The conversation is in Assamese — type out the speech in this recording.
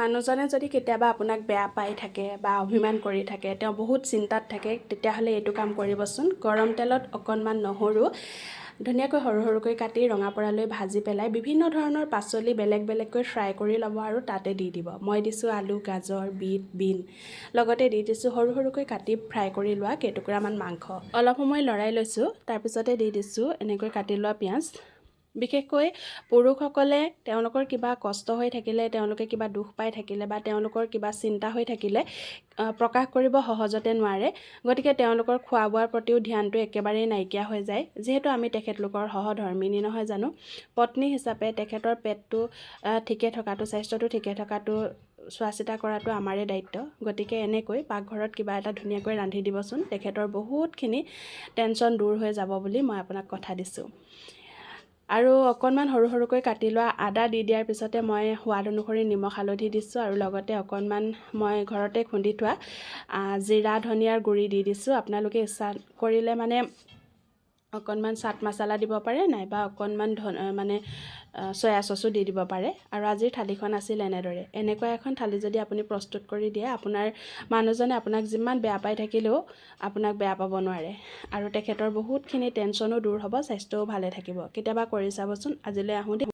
মানুহজনে যদি কেতিয়াবা আপোনাক বেয়া পাই থাকে বা অভিমান কৰি থাকে তেওঁ বহুত চিন্তাত থাকে তেতিয়াহ'লে এইটো কাম কৰিবচোন। গৰম তেলত অকণমান নহৰু ধুনীয়াকৈ সৰু সৰুকৈ কাটি ৰঙা পৰালৈ ভাজি পেলাই বিভিন্ন ধৰণৰ পাচলি বেলেগ বেলেগকৈ ফ্ৰাই কৰি ল'ব আৰু তাতে দি দিব। মই দিছোঁ আলু গাজৰ বিট বিন লগতে দি দিছোঁ সৰু সৰুকৈ কাটি ফ্ৰাই কৰি লোৱা কেইটুকুৰামান মাংস। অলপ সময় লৰাই লৈছোঁ তাৰপিছতে দি দিছোঁ এনেকৈ কাটি লোৱা পিঁয়াজ। বিশেষকৈ পুৰুষসকলে তেওঁলোকৰ কিবা কষ্ট হৈ থাকিলে তেওঁলোকে কিবা দুখ পাই থাকিলে বা তেওঁলোকৰ কিবা চিন্তা হৈ থাকিলে প্ৰকাশ কৰিব সহজতে নোৱাৰে। গতিকে তেওঁলোকৰ খোৱা বোৱাৰ প্ৰতিও ধ্যানটো একেবাৰেই নাইকিয়া হৈ যায়। যিহেতু আমি তেখেতলোকৰ সহধৰ্মিনী নহয় জানো? পত্নী হিচাপে তেখেতৰ পেটটো ঠিকে থকাটো স্বাস্থ্যটো ঠিকে থকাটো চোৱা চিতা কৰাটো আমাৰে দায়িত্ব। গতিকে এনেকৈ পাকঘৰত কিবা এটা ধুনীয়াকৈ ৰান্ধি দিবচোন। তেখেতৰ বহুতখিনি টেনশ্যন দূৰ হৈ যাব বুলি মই আপোনাক কথা দিছোঁ। আৰু অকণমান সৰু সৰুকৈ কাটি লোৱা আদা দি দিয়াৰ পিছতে মই সোৱাদ অনুসৰি নিমখ হালধি দিছোঁ আৰু লগতে অকণমান মই ঘৰতে খুন্দি থোৱা জিৰা ধনিয়াৰ গুড়ি দি দিছোঁ। আপোনালোকে ইচ্ছা কৰিলে মানে অকণমান চাট মছলা দিব পাৰে নাইবা অকণমান ধন মানে চয়া চচো দি দিব পাৰে। আৰু আজিৰ থালিখন আছিল এনেদৰে। এনেকুৱা এখন থালি যদি আপুনি প্ৰস্তুত কৰি দিয়ে আপোনাৰ মানুহজনে আপোনাক যিমান বেয়া পাই থাকিলেও আপোনাক বেয়া পাব নোৱাৰে। আৰু তেখেতৰ বহুতখিনি টেনশ্যনো দূৰ হ'ব স্বাস্থ্যও ভালে থাকিব। কেতিয়াবা কৰি চাবচোন আজিলৈ আহোঁ দেই